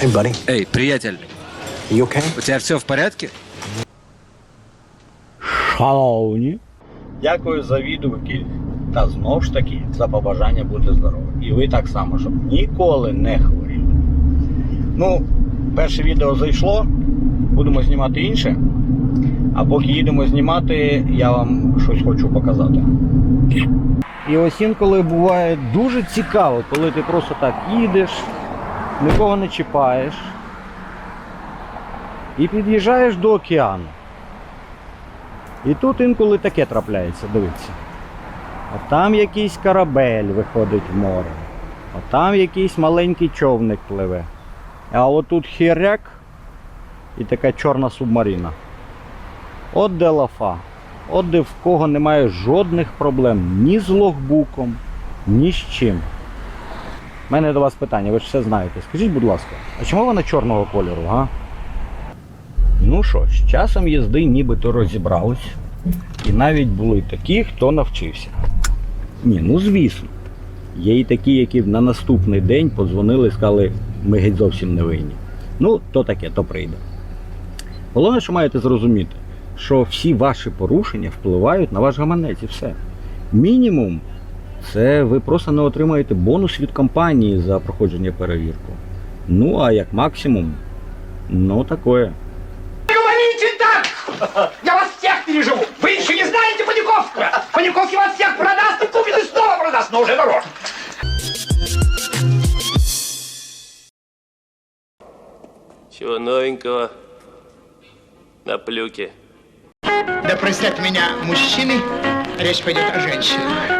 Hey, buddy, Эй, приятель, you okay? у тебя все в порядке? Шановні. Дякую за відгуки та знову ж таки за побажання бути здоровим. І ви так само, щоб ніколи не хворіли. Ну, перше відео зайшло, будемо знімати інше. А поки їдемо знімати, я вам щось хочу показати. І ось інколи буває дуже цікаво, коли ти просто так їдеш, нікого не чіпаєш і під'їжджаєш до океану. І тут інколи таке трапляється, дивіться. От там якийсь корабель виходить в море. От там якийсь маленький човник пливе. А отут хіряк і така чорна субмарина. От де лафа. От де в кого немає жодних проблем ні з логбуком, ні з чим. У мене до вас питання, ви ж все знаєте. Скажіть, будь ласка, а чому вона чорного кольору, га? Ну що, з часом їзди нібито розібрались. І навіть були такі, хто навчився. Ні, ну звісно. Є і такі, які на наступний день подзвонили і сказали, ми геть зовсім не винні. Ну, то таке, то прийде. Головне, що маєте зрозуміти, що всі ваші порушення впливають на ваш гаманець і все. Мінімум, це ви просто не отримаєте бонус від компанії за проходження перевірку. Ну, а як максимум, ну такое. говорите так! Я вас всех переживу! Вы еще не знаете Паниковского! Паниковский вас всех продаст и купит и снова продаст, но уже дороже. Чего новенького на плюке? Да простят меня мужчины, речь пойдет о женщинах.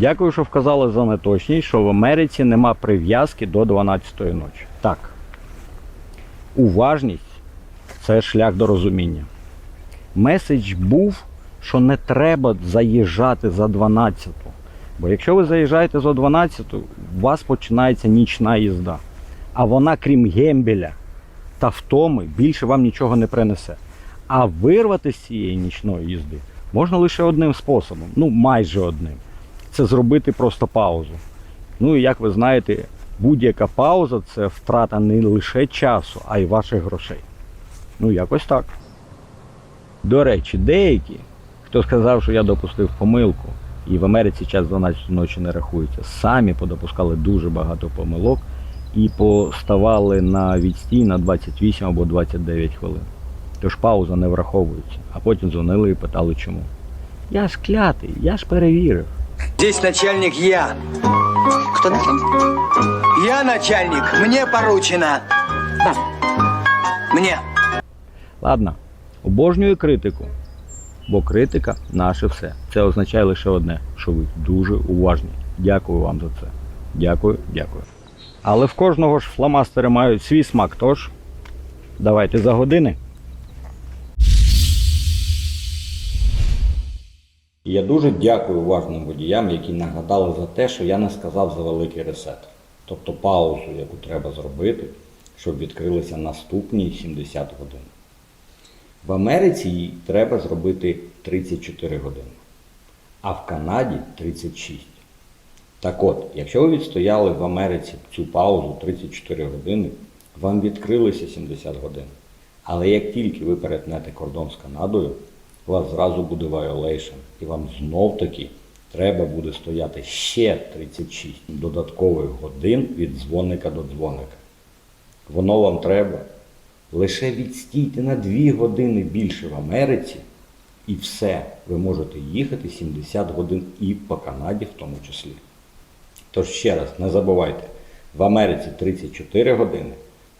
Дякую, що вказали за неточність, що в Америці нема прив'язки до 12-ї ночі. Так. Уважність це шлях до розуміння. Меседж був, що не треба заїжджати за 12-ту. Бо якщо ви заїжджаєте за 12-ту, у вас починається нічна їзда. А вона, крім гембеля та втоми, більше вам нічого не принесе. А вирвати з цієї нічної їзди можна лише одним способом, ну майже одним це зробити просто паузу. Ну і як ви знаєте, будь-яка пауза це втрата не лише часу, а й ваших грошей. Ну, якось так. До речі, деякі, хто сказав, що я допустив помилку, і в Америці час 12 ночі не рахується, самі подопускали дуже багато помилок і поставали на відстій на 28 або 29 хвилин. Тож пауза не враховується, а потім дзвонили і питали чому. Я ж клятий, я ж перевірив. Здесь начальник я. Кто начальник? Я начальник. Мне поручено. Мне. Ладно, обожнюю критику. Бо критика наше все. Це означає лише одне, що ви дуже уважні. Дякую вам за це. Дякую, дякую. Але в кожного ж фломастери мають свій смак, тож давайте за години. Я дуже дякую уважним водіям, які нагадали за те, що я не сказав за великий ресет. Тобто паузу, яку треба зробити, щоб відкрилися наступні 70 годин. В Америці їй треба зробити 34 години, а в Канаді 36. Так от, якщо ви відстояли в Америці цю паузу 34 години, вам відкрилися 70 годин. Але як тільки ви перетнете кордон з Канадою, у вас зразу буде violation, і вам знов таки треба буде стояти ще 36 додаткових годин від дзвоника до дзвоника. Воно вам треба. Лише відстійте на 2 години більше в Америці, і все, ви можете їхати 70 годин і по Канаді в тому числі. Тож ще раз, не забувайте, в Америці 34 години,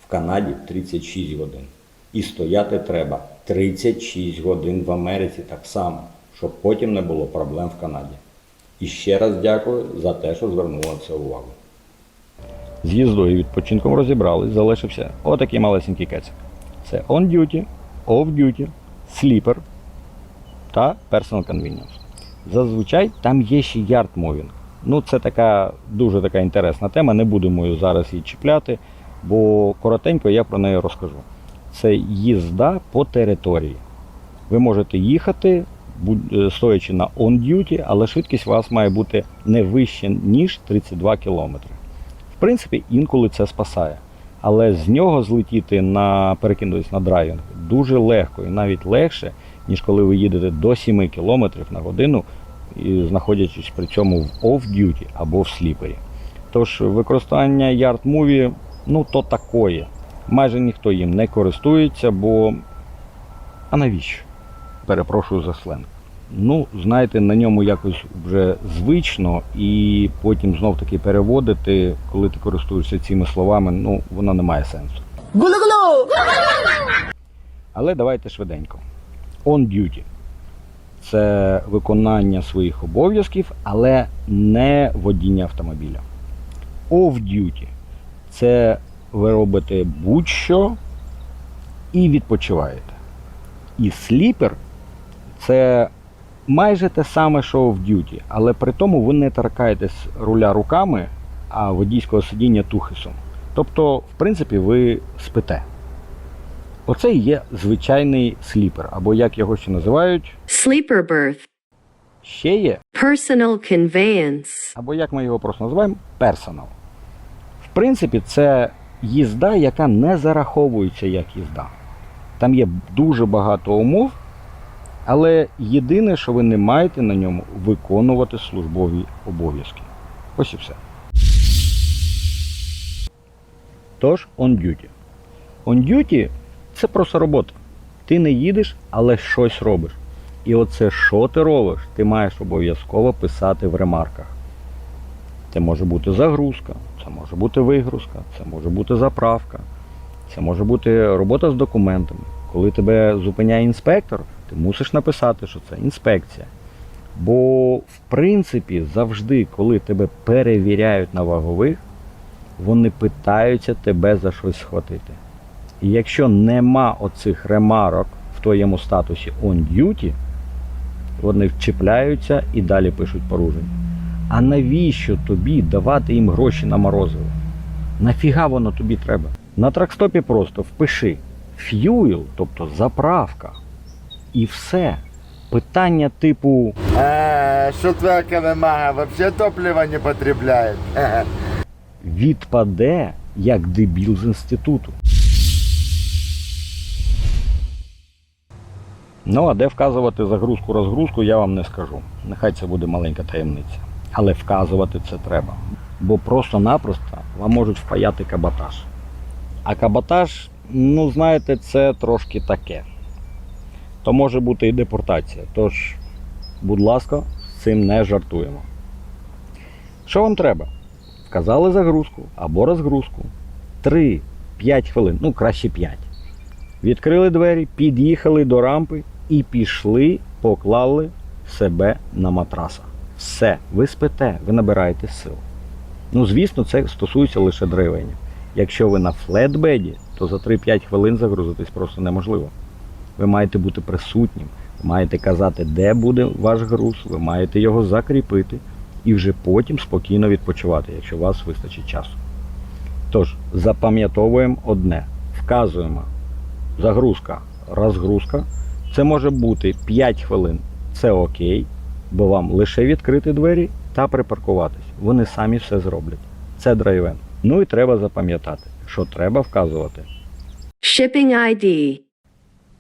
в Канаді 36 годин. І стояти треба 36 годин в Америці так само, щоб потім не було проблем в Канаді. І ще раз дякую за те, що звернули на це увагу. З їздою і відпочинком розібрались, залишився отакий малесенький кецик. Це on duty, off duty, sleeper та personal convenience. Зазвичай там є ще yard moving. Ну, це така дуже така інтересна тема, не будемо її зараз її чіпляти, бо коротенько я про неї розкажу. Це їзда по території. Ви можете їхати, е, стоячи на on duty, але швидкість у вас має бути не вище, ніж 32 км. В принципі, інколи це спасає. Але з нього злетіти на перекинутися на драйвінг дуже легко і навіть легше, ніж коли ви їдете до 7 км на годину, знаходячись при цьому в off-duty або в сліпері. Тож використання Movie, ну то такое. Майже ніхто їм не користується, бо а навіщо? Перепрошую за сленг. Ну, знаєте, на ньому якось вже звично, і потім знов таки переводити, коли ти користуєшся цими словами, ну, воно не має сенсу. Але давайте швиденько. On duty. Це виконання своїх обов'язків, але не водіння автомобіля. Off duty. Це ви робите будь-що і відпочиваєте. І сліпер це майже те саме, що в дюті, але при тому ви не торкаєтесь руля руками, а водійського сидіння тухисом. Тобто, в принципі, ви спите. Оце і є звичайний сліпер, або як його ще називають, Sleeper berth. ще є, Personal conveyance. або як ми його просто називаємо, персонал. В принципі, це їзда, яка не зараховується як їзда. Там є дуже багато умов, але єдине, що ви не маєте на ньому виконувати службові обов'язки. Ось і все. Тож, on duty. On duty це просто робота. Ти не їдеш, але щось робиш. І оце, що ти робиш, ти маєш обов'язково писати в ремарках. Це може бути загрузка, це може бути вигрузка, це може бути заправка, це може бути робота з документами. Коли тебе зупиняє інспектор, ти мусиш написати, що це інспекція. Бо, в принципі, завжди, коли тебе перевіряють на вагових, вони питаються тебе за щось схватити. І якщо нема оцих ремарок в твоєму статусі on duty, вони вчіпляються і далі пишуть порушення. А навіщо тобі давати їм гроші на морозиво? Нафіга воно тобі треба? На тракстопі просто впиши fuel, тобто заправка. І все. Питання типу А, что твоя Канамага вообще топливо не потребляет? відпаде як дебіл з інституту. Ну, а де вказувати загрузку розгрузку, я вам не скажу. Нехай це буде маленька таємниця. Але вказувати це треба. Бо просто-напросто вам можуть впаяти каботаж. А каботаж, ну знаєте, це трошки таке. То може бути і депортація. Тож, будь ласка, з цим не жартуємо. Що вам треба? Вказали загрузку або розгрузку. 3-5 хвилин, ну краще 5. Відкрили двері, під'їхали до рампи і пішли, поклали себе на матраса. Все, ви спите, ви набираєте сил. Ну, звісно, це стосується лише драйвенів. Якщо ви на флетбеді, то за 3-5 хвилин загрузитись просто неможливо. Ви маєте бути присутнім, ви маєте казати, де буде ваш груз, ви маєте його закріпити і вже потім спокійно відпочивати, якщо у вас вистачить часу. Тож, запам'ятовуємо одне: вказуємо загрузка, розгрузка. Це може бути 5 хвилин. Це окей, бо вам лише відкрити двері та припаркуватись. Вони самі все зроблять. Це драйвен. Ну і треба запам'ятати, що треба вказувати. Shipping ID.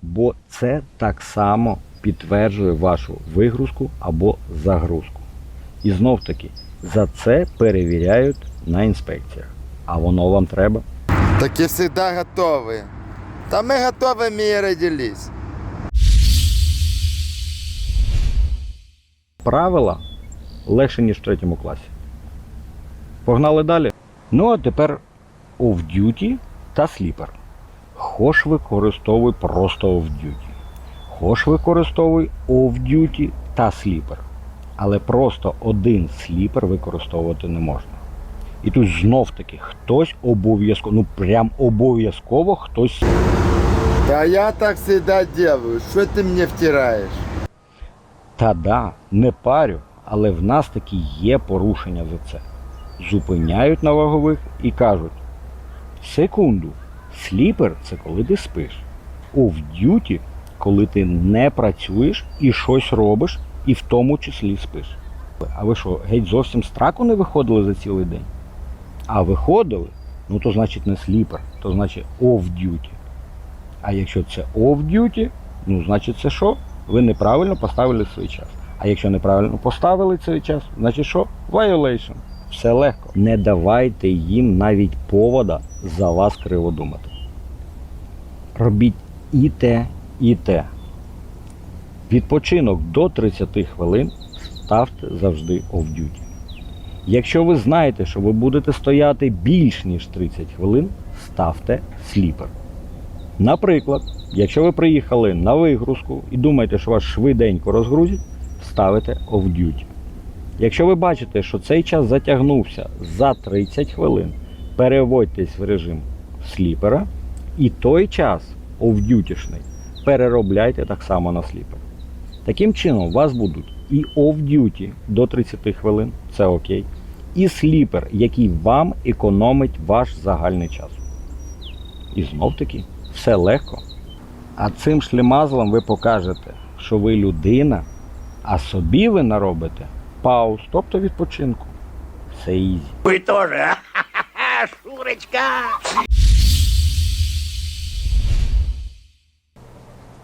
бо це так само підтверджує вашу вигрузку або загрузку. І знов таки за це перевіряють на інспекціях. А воно вам треба. Таки всегда готовы. Да мы готовыми и родились. Правила легше, ніж в третьому класі. Погнали далі. Ну а тепер off-duty та сліпер. Хош використовуй просто off-duty. Хош використовуй off-duty та сліпер. Але просто один сліпер використовувати не можна. І тут знов таки хтось обов'язково, ну прям обов'язково хтось Да я так всегда делаю. Что ты мне втираешь? Та да, не парю, але в нас таки є порушення за це. Зупиняють на вагових і кажуть: секунду, сліпер це коли ти спиш. Оф-дюті, коли ти не працюєш і щось робиш, і в тому числі спиш. А ви що, геть зовсім з траку не виходили за цілий день? А виходили, ну то значить не сліпер, то значить off-duty. А якщо це off-duty, ну значить це що? Ви неправильно поставили свій час. А якщо неправильно поставили цей час, значить що? Violation. Все легко. Не давайте їм навіть повода за вас криво думати. Робіть і те, і те. Відпочинок до 30 хвилин ставте завжди off-duty. Якщо ви знаєте, що ви будете стояти більш ніж 30 хвилин, ставте сліпер. Наприклад, якщо ви приїхали на вигрузку і думаєте, що вас швиденько розгрузять, ставите off-duty. Якщо ви бачите, що цей час затягнувся за 30 хвилин, переводьтесь в режим сліпера і той час off-duty-шний переробляйте так само на сліпер. Таким чином, у вас будуть і off-duty до 30 хвилин, це окей, і сліпер, який вам економить ваш загальний час. І знов таки, все легко. А цим шлемазлом ви покажете, що ви людина, а собі ви наробите пауз, тобто відпочинку. Все ізі. Вы тоже, а? Шурочка!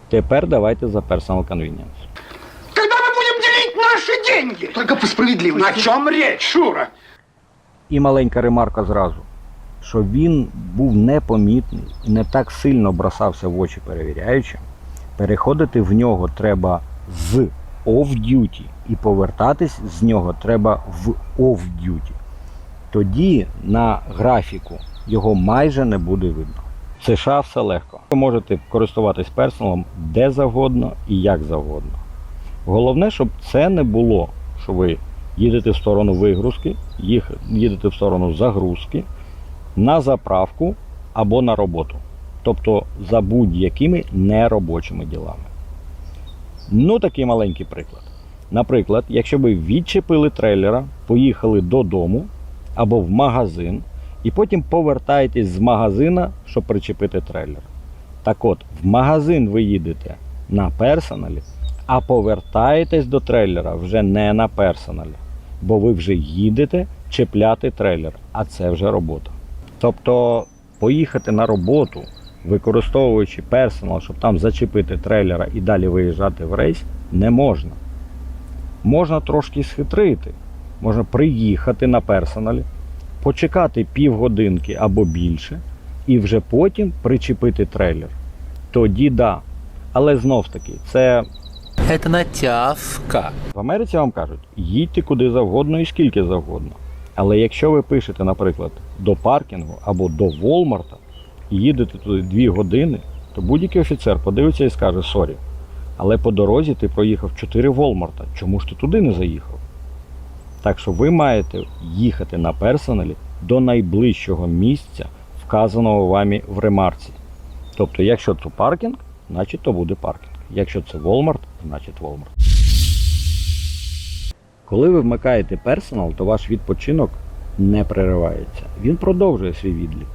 Тепер давайте за personal convenience. Когда мы будем делить наши деньги? Только по справедливости. О чем речь, Шура? І маленька ремарка зразу, що він був непомітний і не так сильно бросався в очі перевіряючим. Переходити в нього треба з off-duty і повертатись з нього треба в off-duty. Тоді на графіку його майже не буде видно. В США все легко. Ви можете користуватись персоналом де завгодно і як завгодно. Головне, щоб це не було, що ви їдете в сторону вигрузки, їдете в сторону загрузки, на заправку або на роботу. Тобто за будь-якими неробочими ділами. Ну, такий маленький приклад. Наприклад, якщо ви відчепили трейлера, поїхали додому або в магазин, і потім повертаєтесь з магазина, щоб причепити трейлер. Так от, в магазин ви їдете на персоналі, а повертаєтесь до трейлера вже не на персоналі, бо ви вже їдете чіпляти трейлер, а це вже робота. Тобто поїхати на роботу, використовуючи персонал, щоб там зачепити трейлера і далі виїжджати в рейс, не можна. Можна трошки схитрити. Можна приїхати на персоналі, почекати півгодинки або більше, і вже потім причепити трейлер. Тоді да. Але знов таки, це Это натявка. в Америці вам кажуть, їдьте куди завгодно і скільки завгодно. Але якщо ви пишете, наприклад, до паркінгу або до Волмарта і їдете туди 2 години, то будь-який офіцер подивиться і скаже сорі. Але по дорозі ти проїхав 4 Волмарта. Чому ж ти туди не заїхав? Так що ви маєте їхати на персоналі до найближчого місця, вказаного вами в ремарці. Тобто, якщо це паркінг, значить то буде паркінг. Якщо це Walmart, значить Walmart. Коли ви вмикаєте персонал, то ваш відпочинок не переривається. Він продовжує свій відлік.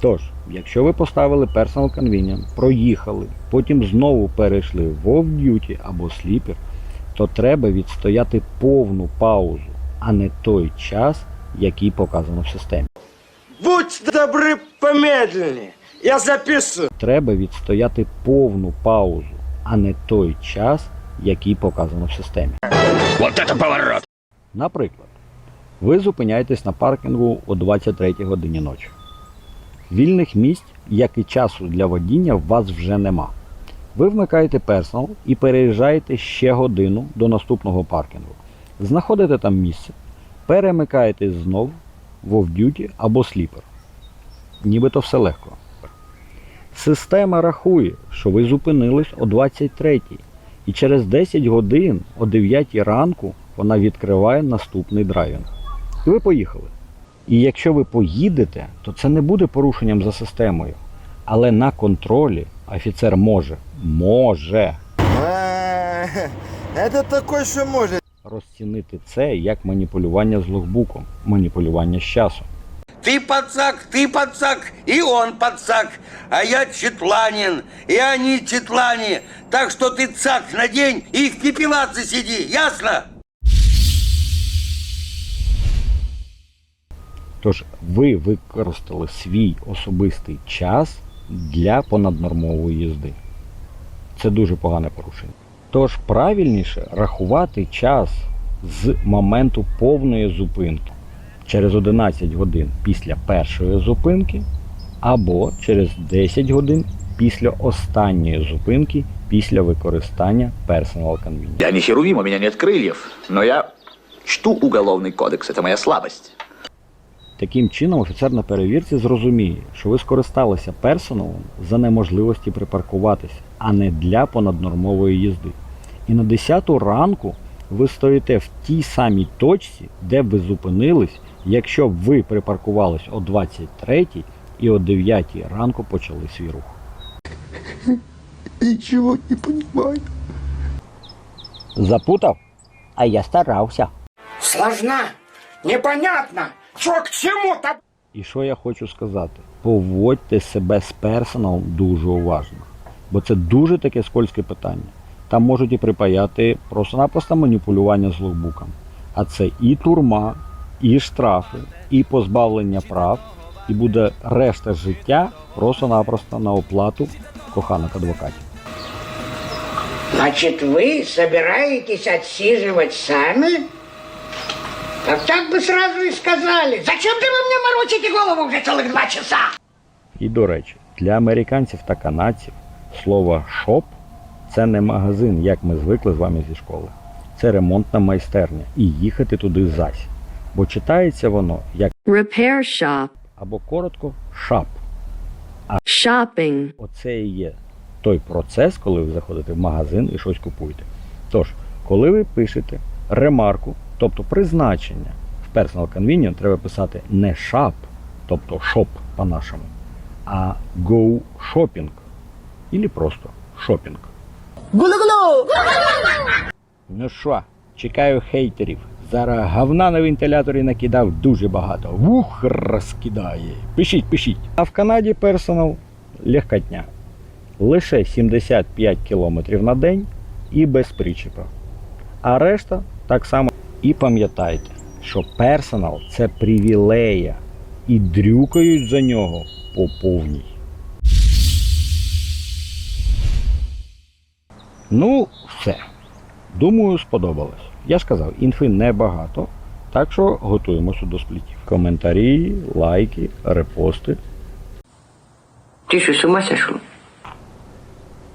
Тож, якщо ви поставили Personal Convenience, проїхали, потім знову перейшли в off-duty або sleeper, то треба відстояти повну паузу, а не той час, який показано в системі. Будьте добры помедленнее. Я записываю. Треба відстояти повну паузу, а не той час, який показано в системі. Вот это поворот! Наприклад, ви зупиняєтесь на паркінгу о 23 годині ночі. Вільних місць, як і часу для водіння, в вас вже нема. Ви вмикаєте персонал і переїжджаєте ще годину до наступного паркінгу. Знаходите там місце, перемикаєтесь знов в off-duty або сліпер. Нібито все легко. Система рахує, що ви зупинились о 23 і через 10 годин о 9 ранку вона відкриває наступний драйвінг. І ви поїхали. І якщо ви поїдете, то це не буде порушенням за системою. Але на контролі офіцер може, може А, Это такой, що може. розцінити це як маніпулювання з логбуком, маніпулювання з часом. Ты подсак, ты подсак, и он подсак. А я четланин, и они четлане. Так что ты цак надень и в пепелаце сиди, ясно? Тож ви використали свій особистий час для понаднормової їзди. Це дуже погане порушення. Тож правильніше рахувати час з моменту повної зупинки через 11 годин після першої зупинки або через 10 годин після останньої зупинки після використання Personal Convenience. Я не херувим, у меня нет крыльев, но я чту уголовный кодекс, это моя слабость. Таким чином, офіцер на перевірці зрозуміє, що ви скористалися персоналом за неможливості припаркуватися, а не для понаднормової їзди. І на 10 ранку ви стоїте в тій самій точці, де б ви зупинились, якщо б ви припаркувались о 23 і о 9 ранку почали свій рух. Нічого не розумію. Запутав? А я старався. Сложна, непонятно, что к чему-то. І що я хочу сказати? Поводьте себе з персоналом дуже уважно. Бо це дуже таке скользке питання. Там можуть і припаяти просто-напросто маніпулювання з логбуком. А це і турма, і штрафи, і позбавлення прав, і буде решта життя просто-напросто на оплату коханих адвокатів. Значит, вы собираетесь отсиживать сами? Так так бы сразу и сказали. Зачем ты вы мне морочите голову уже целых два часа? І до речі, для американців та канадців слово шоп це не магазин, як ми звикли з вами зі школи. Це ремонтна майстерня і їхати туди зась. Бо читається воно як repair shop, або коротко шап. shopping, Оце і є той процес, коли ви заходите в магазин і щось купуєте. Тож, коли ви пишете ремарку, тобто призначення в Personal Convenience, треба писати не шап, тобто шоп по-нашому, а go shopping. Ілі просто шопінг. Ну що, чекаю хейтерів. Зараз говна на вентиляторі накидав дуже багато. Вух розкидає. Пишіть, пишіть. А в Канаді персонал легкотня. Лише 75 км на день і без причепа. А решта так само. І пам'ятайте, що персонал це привілея. І дрюкають за нього по повній. Ну, все. Думаю, сподобалось. Я ж казав, інфи небагато, так що готуємося до сплітів. Коментарі, лайки, репости. Ты что, с ума сошел?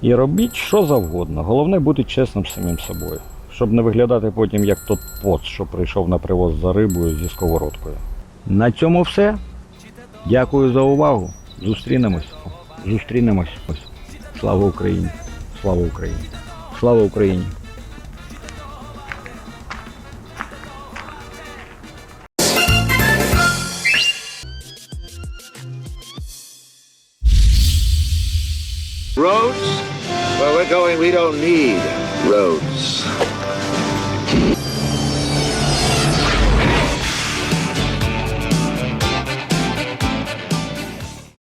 І робіть що завгодно. Головне бути чесним з самим собою, щоб не виглядати потім як тот поц, що прийшов на привоз за рибою зі сковородкою. На цьому все. Дякую за увагу. Зустрінемось. Зустрінемось. Слава Україні! Слава Україні! Слава Україні! Roads? Where we're going, we don't need roads.